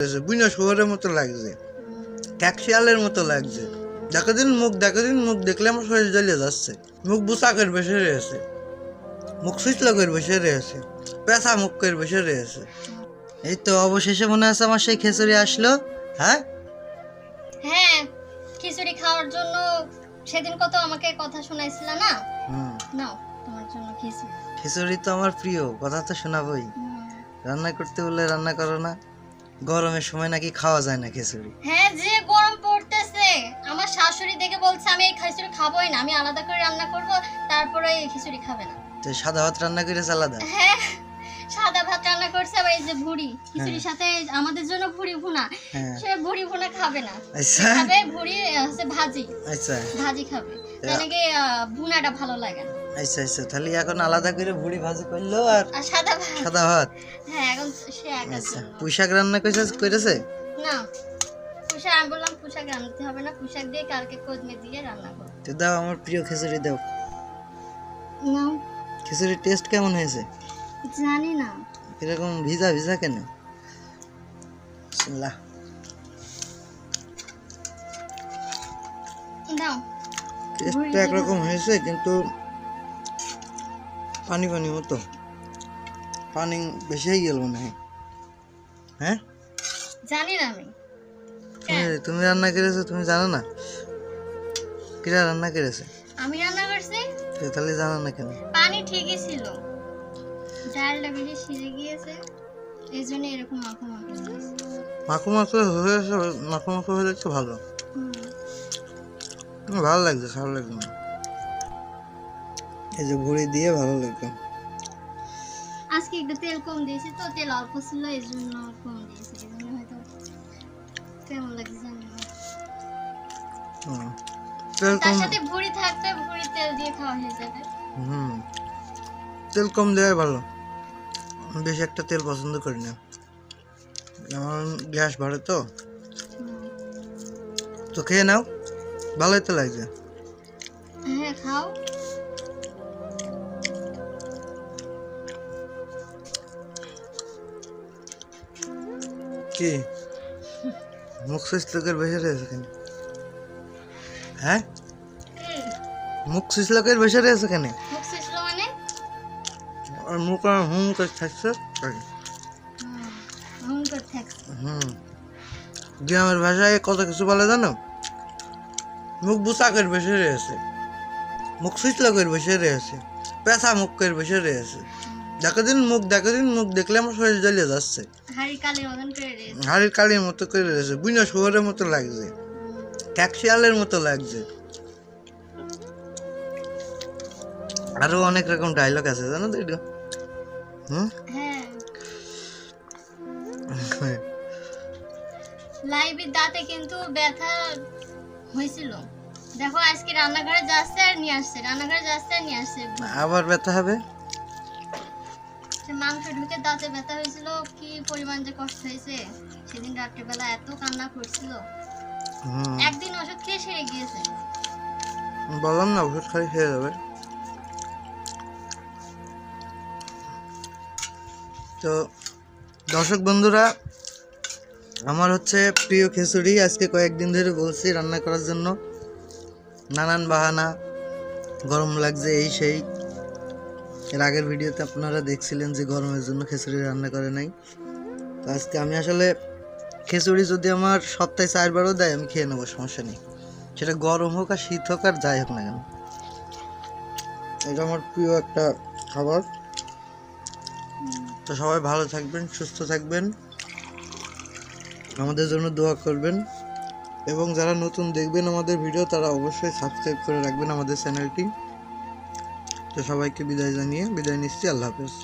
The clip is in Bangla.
বুঝনা শুয়ারের মতো লাগছে ট্যাক্সিয়ালের মতো লাগছে। দেখো দিন মুখ দেখো দিন মুখ দেখলে আমার শরীর জ্বলে যাচ্ছে। মুখ বুসা করে বসে রয়েছে মুখ সুইচলা করে বসে রয়েছে পেশা মুখ করে বসে রয়েছে এই তো অবশেষে মনে আছে আমার সেই খেচুড়ি আসলো হ্যাঁ? হ্যাঁ খিচুড়ি খাওয়ার জন্য সেদিন কত আমাকে কথা শোনাইছিল না? হুম। নাও তোমার জন্য খিচুড়ি। খিচুড়ি তো আমার প্রিয় কথা তো শোনাবই। রান্না করতে বললে রান্না করো না। গরমের সময় নাকি খাওয়া যায় না খিচুড়ি? হ্যাঁ যে গরম পড়তেছে। আমার শাশুড়ি দেখে বলছে আমি এই খিচুড়ি খাবোই না আমি আলাদা করে রান্না করব তারপরে এই খিচুড়ি খাবে না। তো সাদা ভাত রান্না করে আলাদা? হ্যাঁ সাদা ভাত রান্না করছে আবার এই যে ভুড়ি। খিচুড়ির সাথে আমাদের জন্য ভুড়ি ভুনা হ্যাঁ। সে ভুড়ি ভুনা খাবে না। আচ্ছা। খাবে ভুড়ি হচ্ছে ভাজি। আচ্ছা। ভাজি খাবে। নাকি ভুনাটা ভালো লাগে না। আচ্ছা আচ্ছা তাহলে এখন আলাদা করে ভুড়ি ভাজি করল আর সাদা ভাত। সাদা ভাত? হ্যাঁ এখন সে একার আচ্ছা। পুঁইশাক রান্না করেছে করেছে না পুষাক আমি বললাম পুষাক রান্নাতে হবে না পুষাক দিয়ে কালকে কোদমে দিয়ে রান্না করো তো দাও আমার প্রিয় খিচুড়ি দাও। খিচুড়ির টেস্ট কেমন হয়েছে? জানি না। এরকম ভিজা ভিজা কেন? বিসমিল্লাহ। দাও। টেস্টটা একরকম হয়েছে কিন্তু পানি পানি মতো পানি বেশি হয়ে গেল মনে হয়। হ্যাঁ? জানি না আমি। তুমি তুমি রান্না করেছ তুমি জানো না? কিরা রান্না করেছে? আমি রান্না করছি। তাহলে জানো না কেন? পানি ঠিকই ছিল। ডালটা বেশি সিজে গিয়েছে। এই জন্য এরকম মাখো মাখো। মাখো মাখো হয়েছে মাখো মাখো হলে তো ভালো। ভালো লাগছে ভালো লাগছে। না এই যে ভুড়ি দিয়ে ভালো লাগবে আজকে একটু তেল কম দিয়েছি তো তেল অল্প ছিল এই জন্য কম দিয়েছি। এই জন্য হয়তো কেমন লাগছে জানি না। হুম। তেল কম সাথে ভুড়ি থাকতে ভুড়ি তেল দিয়ে খাওয়া হয়ে যাবে। হুম তেল কম দেওয়াই ভালো। আমি বেশি একটা তেল পছন্দ করি না। আমার গ্যাস বাড়ে তো। তো খেয়ে নাও ভালোই তো লাগছে হ্যাঁ খাও। কি মুখ সুইচ লোকের বসে রয়েছে কেন হ্যাঁ মুখ সুইচ লোকের বসে রয়েছে কেন মুখ শুষলো মানে আর মুখ আর হুম করে থাকছে তাই। হুম, হুম করে থাকছে হুম গ্রামের ভাষায় কত কিছু বলে জানো মুখ বুসা করে বসে রয়েছে মুখ সুইচলা করে বসে রয়েছে পেশা মুখ করে বসে রয়েছে দেখো দিন মুখ দেখো দিন মুখ দেখলে আমার শরীর জ্বলে যাচ্ছে হাড়ির কালির মতো করে রয়েছে বুঝনা শুয়ারের মতো লাগছে। ট্যাক্সিয়ালের মতো লাগছে। আরও অনেক রকম ডায়লগ আছে জানো তো এটা? হুম? হ্যাঁ। লাইভের দাঁতে কিন্তু ব্যথা হয়েছিল। দেখো আজকে রান্নাঘরে যাচ্ছে আর নিয়ে আসছে। রান্নাঘরে যাচ্ছে আর নিয়ে আসছে। আবার ব্যথা হবে? সে মাংস ঢুকে দাঁতে ব্যথা হয়েছিল কি পরিমাণ যে কষ্ট হয়েছে। সেদিন রাত্রেবেলা এত কান্না করছিল। একদিন ওষুধ খেয়ে সেরে গিয়েছে। বললাম না ওষুধ খালি খেয়ে যাবে। তো দর্শক বন্ধুরা আমার হচ্ছে প্রিয় খিচুড়ি। আজকে কয়েকদিন ধরে বলছি রান্না করার জন্য। নানান বাহানা গরম লাগছে এই সেই। এর আগের ভিডিওতে আপনারা দেখছিলেন যে গরমের জন্য খিচুড়ি রান্না করে নাই। তো আজকে আমি আসলে খিচুড়ি যদি আমার সপ্তাহে চারবারও দেয়, আমি খেয়ে নেব, সমস্যা নেই। সেটা গরম হোক আর শীত হোক আর যাই হোক না কেন। এটা আমার প্রিয় একটা খাবার। তো সবাই ভালো থাকবেন, সুস্থ থাকবেন। আমাদের জন্য দোয়া করবেন। এবং যারা নতুন দেখবেন আমাদের ভিডিও, তারা অবশ্যই সাবস্ক্রাইব করে রাখবেন আমাদের চ্যানেলটি। তো সবাইকে বিদায় জানিয়ে বিদায় নিচ্ছি আল্লাহ হাফেজ।